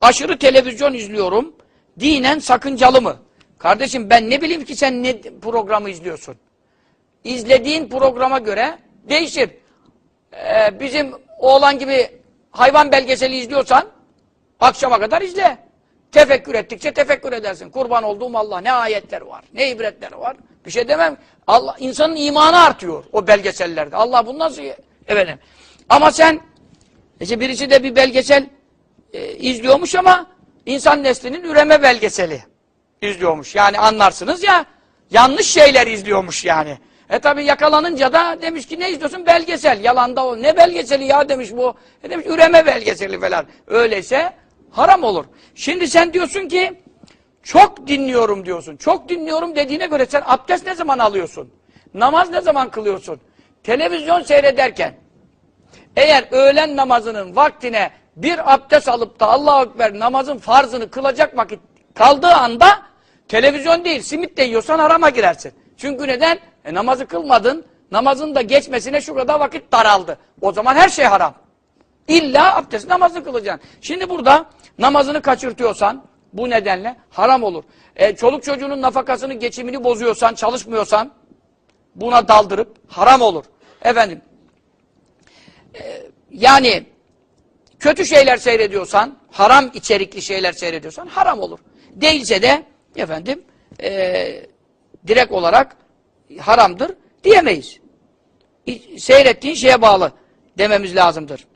aşırı televizyon izliyorum. Dinen sakıncalı mı? Kardeşim ben ne bileyim ki sen ne programı izliyorsun? İzlediğin programa göre değişir. Ee, bizim oğlan gibi hayvan belgeseli izliyorsan akşama kadar izle. Tefekkür ettikçe tefekkür edersin. Kurban olduğum Allah ne ayetler var, ne ibretler var. Bir şey demem. Allah insanın imanı artıyor o belgesellerde. Allah bunu nasıl efendim. Ama sen işte birisi de bir belgesel e, izliyormuş ama insan neslinin üreme belgeseli izliyormuş. Yani anlarsınız ya yanlış şeyler izliyormuş yani. E tabi yakalanınca da demiş ki ne izliyorsun? Belgesel. Yalanda o. Ne belgeseli ya demiş bu. E demiş üreme belgeseli falan. Öyleyse haram olur. Şimdi sen diyorsun ki çok dinliyorum diyorsun. Çok dinliyorum dediğine göre sen abdest ne zaman alıyorsun? Namaz ne zaman kılıyorsun? Televizyon seyrederken eğer öğlen namazının vaktine bir abdest alıp da Allahu Ekber namazın farzını kılacak vakit kaldığı anda televizyon değil simit de yiyorsan harama girersin. Çünkü neden? E, namazı kılmadın. Namazın da geçmesine şu kadar vakit daraldı. O zaman her şey haram. İlla abdest namazı kılacaksın. Şimdi burada namazını kaçırtıyorsan bu nedenle haram olur. E, çoluk çocuğunun nafakasını, geçimini bozuyorsan, çalışmıyorsan buna daldırıp haram olur. Efendim e, yani kötü şeyler seyrediyorsan, haram içerikli şeyler seyrediyorsan haram olur. Değilse de efendim e, direkt olarak haramdır diyemeyiz. Seyrettiğin şeye bağlı dememiz lazımdır.